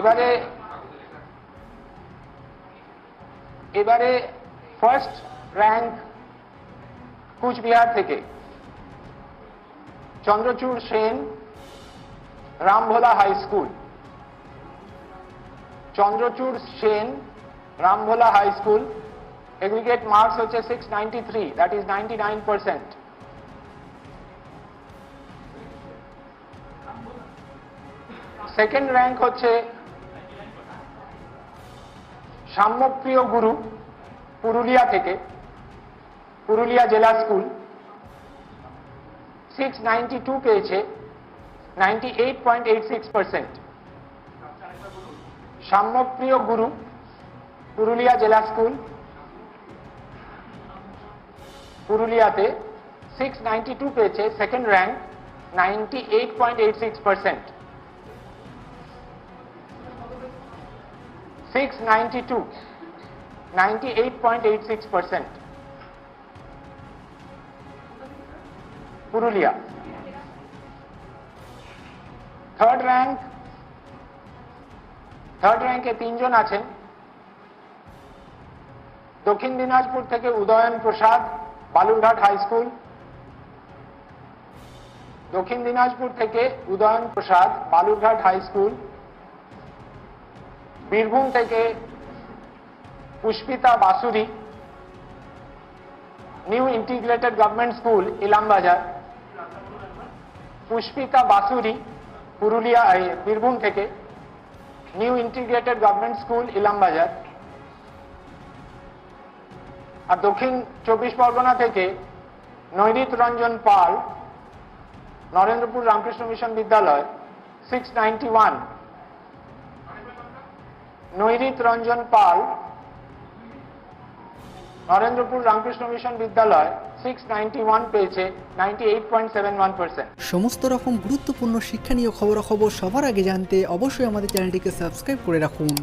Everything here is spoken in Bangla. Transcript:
এবারে এবারে ফার্স্ট র্যাঙ্ক কুচবিহার থেকে Chandrachur Sen, Rambhola high school Chandrachur Sen, Rambhola high school aggregate marks হচ্ছে six ninety three that is ninety nine percent second rank হচ্ছে সাম্যপ্রিয় গুরু পুরুলিয়া থেকে, পুরুলিয়া জেলা স্কুল। সিক্স নাইনটি টু পেয়েছে ninety eight point eight six percent Samyapriya Guru Purulia জেলা স্কুল। পুরুলিয়াতে সিক্স নাইনটি টু পেয়েছে second rank ninety eight point eight six percent six ninety two ninety eight point eight six percent Purulia third rank third র্যাঙ্কে তিনজন আছেন। দক্ষিণ দিনাজপুর থেকে উদয়ন প্রসাদ, বালুরঘাট হাই স্কুল। দক্ষিণ দিনাজপুর থেকে উদয়ন প্রসাদ, বালুরঘাট হাই স্কুল। বীরভূম থেকে Pushpita Basuri new integrated government school Ilambazar. Pushpita Basuri, Purulia Birbhum থেকে new integrated government school Ilambazar. আর দক্ষিণ চব্বিশ পরগনা থেকে নৈরিত রঞ্জন পাল, নরেন্দ্রপুর রামকৃষ্ণ মিশন বিদ্যালয় six ninety one Nairit Ranjan Pal, Narendrapur Ramakrishna mission বিদ্যালয় পেয়েছে সমস্ত রকম গুরুত্বপূর্ণ শিক্ষা নিয়ে খবরাখবর সবার আগে জানতে অবশ্যই আমাদের চ্যানেলটিকে সাবস্ক্রাইব করে রাখুন।